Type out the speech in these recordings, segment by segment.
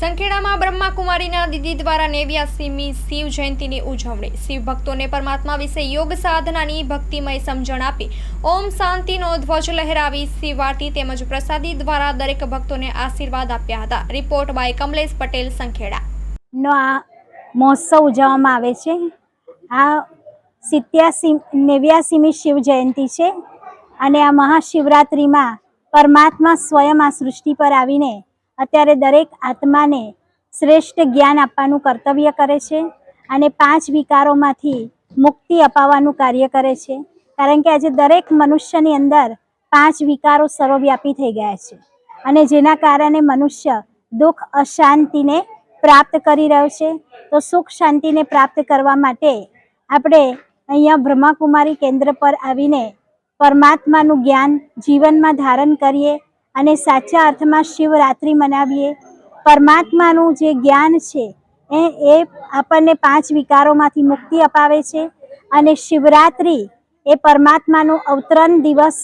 સંખેડામાં બ્રહ્માકુમારીના દીદી દ્વારા નેવ્યાસીમી શિવ જયંતિની ઉજવણી. શિવ ભક્તોને પરમાત્મા વિશે યોગ સાધનાની ભક્તિમય સમજણ આપી ઓમ શાંતિનો ધ્વજ લહેરાવી શિવ તેમજ પ્રસાદી દ્વારા દરેક ભક્તોને આશીર્વાદ આપ્યા હતા. Report by Kamlesh Patel, Sankheda. નો આ મહોત્સવ ઉજવવામાં આવે છે. આ સિત્યાસી, નેવ્યાસીમી શિવ જયંતિ છે અને આ મહાશિવરાત્રિમાં પરમાત્મા સ્વયં આ સૃષ્ટિ પર આવીને અત્યારે દરેક આત્માને શ્રેષ્ઠ જ્ઞાન આપવાનું કર્તવ્ય કરે છે અને પાંચ વિકારોમાંથી મુક્તિ અપાવવાનું કાર્ય કરે છે. કારણ કે આજે દરેક મનુષ્યની અંદર પાંચ વિકારો સર્વવ્યાપી થઈ ગયા છે અને જેના કારણે મનુષ્ય દુઃખ, અશાંતિને પ્રાપ્ત કરી રહ્યો છે. તો સુખ શાંતિને પ્રાપ્ત કરવા માટે આપણે અહીંયા બ્રહ્માકુમારી કેન્દ્ર પર આવીને પરમાત્માનું જ્ઞાન જીવનમાં ધારણ કરીએ. અને સાચા અર્થમાં શિવરાત્રિ મનાવીએ. પરમાત્માનું જે જ્ઞાન છે, એ એ આપણને પાંચ વિકારોમાંથી મુક્તિ અપાવે છે અને શિવરાત્રિ એ પરમાત્માનું અવતરણ દિવસ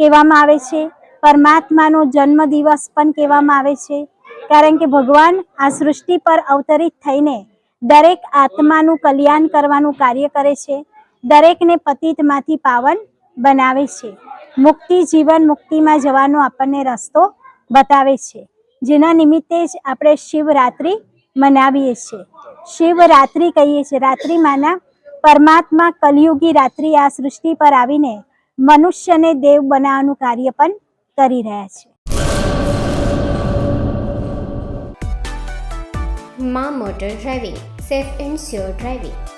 કહેવામાં આવે છે. પરમાત્માનો જન્મ દિવસ પણ કહેવામાં આવે છે. કારણ કે ભગવાન આ સૃષ્ટિ પર અવતરિત થઈને દરેક આત્માનું કલ્યાણ કરવાનું કાર્ય કરે છે. દરેકને પતિતમાંથી પાવન બનાવે છે. મુક્તિ જીવન મુક્તિમાં જવાનો આપણને રસ્તો બતાવે છે. જેના નિમિત્તે જ આપણે શિવરાત્રિ મનાવીએ છીએ. શિવરાત્રિ કહીએ છીએ. રાત્રિમાંના પરમાત્મા કલયુગી રાત્રિ આ સૃષ્ટિ પર આવીને મનુષ્યને દેવ બનાવવાનું કાર્ય પણ કરી રહ્યા છે. મા motor driving, safe and sure driving.